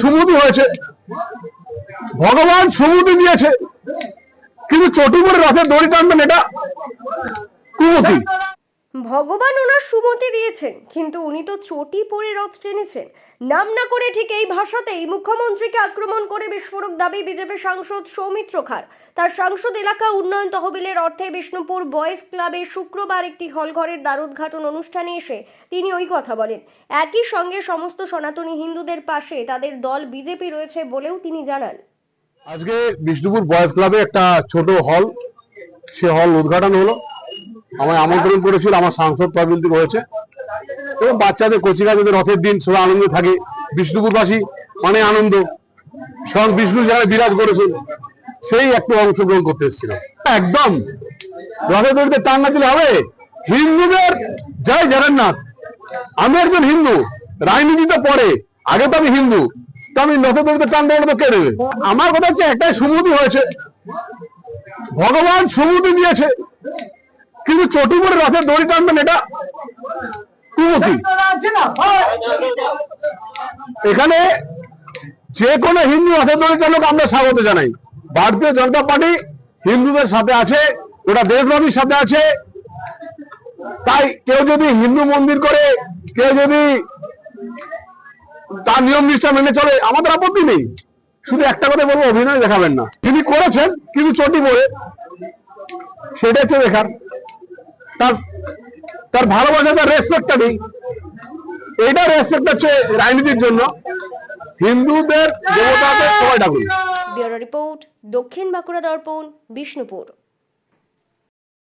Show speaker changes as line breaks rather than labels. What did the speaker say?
সুমতি হয়েছে। ভগবান সুমতি নিয়েছে কিন্তু চটু করে রথের দড়ি টানবেন এটা কুমতি
ভগবান ওনার সুমতি দিয়েছেন, কিন্তু উনি তো চটি পরে রথ টেনেছেন। নাম না করে ঠিক এই ভাষাতেই মুখ্যমন্ত্রীকে আক্রমণ করে বিস্ফোরক দাবি বিজেপি সাংসদ সৌমিত্র খার। তার সাংসদ এলাকা উন্নয়ন তহবিলের অর্থে বিষ্ণুপুর বয়েজ ক্লাবে শুক্রবার একটি হলঘরের দ্বারোদ্ঘাটন অনুষ্ঠানে এসে তিনি ওই কথা বলেন। একই সঙ্গে সমস্ত সনাতনী হিন্দুদের পাশে তাদের দল বিজেপি রয়েছে বলেও তিনি জানান।
আজকে বিষ্ণুপুর বয়েজ ক্লাবে একটা ছোট হল, সে হল উদ্ঘাটন হলো। আমায় আমন্ত্রণ করেছিল, আমার সাংসদ তহবিল থেকে হয়েছে। এবং বাচ্চাদের, কচিকাচাদের রথের দিন সবাই আনন্দ থাকে। বিষ্ণুপুরবাসী মানে আনন্দ। স্বয়ং বিষ্ণু যারা বিরাজ করেছেন, সেই একটু অংশগ্রহণ করতে এসেছিল একদম। রথের দড়িতে টান না দিলে হবে। হিন্দুদের জয় জগন্নাথ। আমি একজন হিন্দু, রাজনীতিতে পড়ে, আগে তো আমি হিন্দু। তো আমি রথের দড়িতে টান দেওয়াটা তো কে দেবে? আমার কথা হচ্ছে একটাই সুমতি হয়েছে। ভগবান সুমতি দিয়েছে। কিন্তু চটি করে রথের দড়ি টানবেন, এটা কুমতি এখানে যে কোনো হিন্দু রথের দড়ি টানুক, আমরা স্বাগত জানাই। ভারতীয় জনতা পার্টি হিন্দুদের সাথে আছে ওটা দেশবাসীর সাথে আছে। তাই কেউ যদি হিন্দু মন্দির করে, কেউ যদি তার নিয়ম নিষ্ঠা মেনে চলে, আমাদের আপত্তি নেই। শুধু একটা কথা বলব, অভিনয় দেখাবেন না। তিনি করেছেন, কিন্তু চটি পরে। সেটা হচ্ছে দেখার। তার ভালোবাসা, তার রেসপেক্টটা নেই। এইটা রেসপেক্ট হচ্ছে রাজনীতির জন্য। হিন্দুদের, দেবতাদের সবাই ডাকুন।
ব্যুরো রিপোর্ট, দক্ষিণ বাঁকুড়া দর্পণ, বিষ্ণুপুর।